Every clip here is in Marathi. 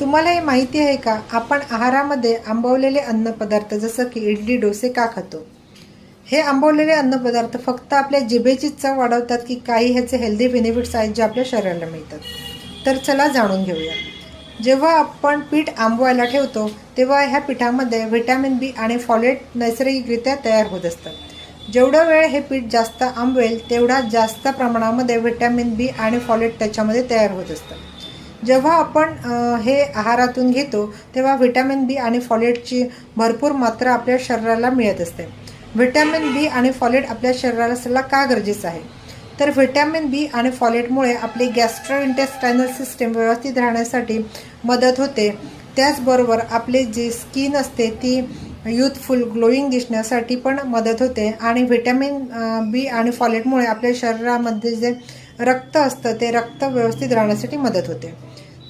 तुम्हाला हे माहिती आहे का? आपण आहारामध्ये आंबवलेले अन्नपदार्थ जसं की इडली डोसे का खातो? हे आंबवलेले अन्नपदार्थ फक्त आपल्या जिभेची चव वाढवतात की काही ह्याचे हेल्दी बेनिफिट्स आहेत जे आपल्या शरीराला मिळतात. तर चला जाणून घेऊया. जेव्हा आपण पीठ आंबवायला ठेवतो तेव्हा ह्या पिठामध्ये व्हिटॅमिन बी आणि फॉलेट नैसर्गिकरित्या तयार होत असतात. जेवढा वेळ हे पीठ जास्त आंबवेल तेवढा जास्त प्रमाणामध्ये व्हिटॅमिन बी आणि फॉलेट त्याच्यामध्ये तयार होत असतं जेव्हा आपण हे आहारातून घेतो तेव्हा व्हिटॅमिन बी आणि फॉलेटची भरपूर मात्रा आपल्या शरीराला मिळत असते. व्हिटॅमिन बी आणि फॉलेट आपल्या शरीराला का गरजेचं आहे? तर व्हिटॅमिन बी आणि फॉलेटमुळे आपली गॅस्ट्रो इंटेस्टायनल सिस्टीम व्यवस्थित राहण्यासाठी मदत होते. त्याचबरोबर आपली जी स्किन असते ती युथफुल ग्लोईंग दिसण्यासाठी पण मदत होते. आणि व्हिटॅमिन बी आणि फॉलेटमुळे आपल्या शरीरामध्ये जे रक्त असतं ते रक्त व्यवस्थित राहण्यासाठी मदत होते.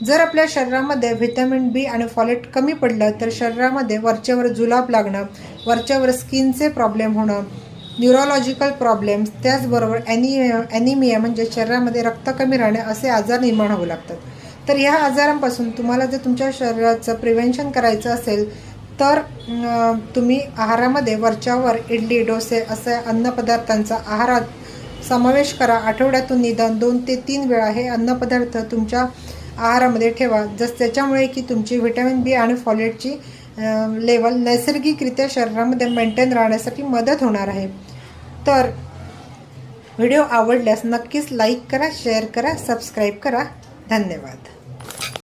जर आपल्या शरीरामध्ये व्हिटॅमिन बी आणि फॉलेट कमी पडलं तर शरीरामध्ये वरच्यावर जुलाब लागणं वरच्यावर स्किनचे प्रॉब्लेम होणं न्यूरोलॉजिकल प्रॉब्लेम्स त्याचबरोबर ॲनि ॲनिमिया म्हणजे शरीरामध्ये रक्त कमी राहणे असे आजार निर्माण होऊ लागतात. तर ह्या आजारांपासून तुम्हाला जर तुमच्या शरीराचं प्रिव्हेन्शन करायचं असेल तर तुम्ही आहारामध्ये वरच्यावर इडली डोसे असे अन्नपदार्थांचा आहारात समावेश करा. आठवड्यातून निदान दोन ते तीन वेळा हे अन्नपदार्थ तुमच्या आहारामध्ये ठेवा. जस त्याच्यामुळे की तुमची व्हिटॅमिन बी आणि फॉलेटची लेवल नैसर्गिकरित्या शरीरामध्ये मेंटेन राहण्यासाठी मदत होणार आहे. तर व्हिडिओ आवडल्यास नक्कीच लाईक करा शेअर करा सबस्क्राईब करा. धन्यवाद.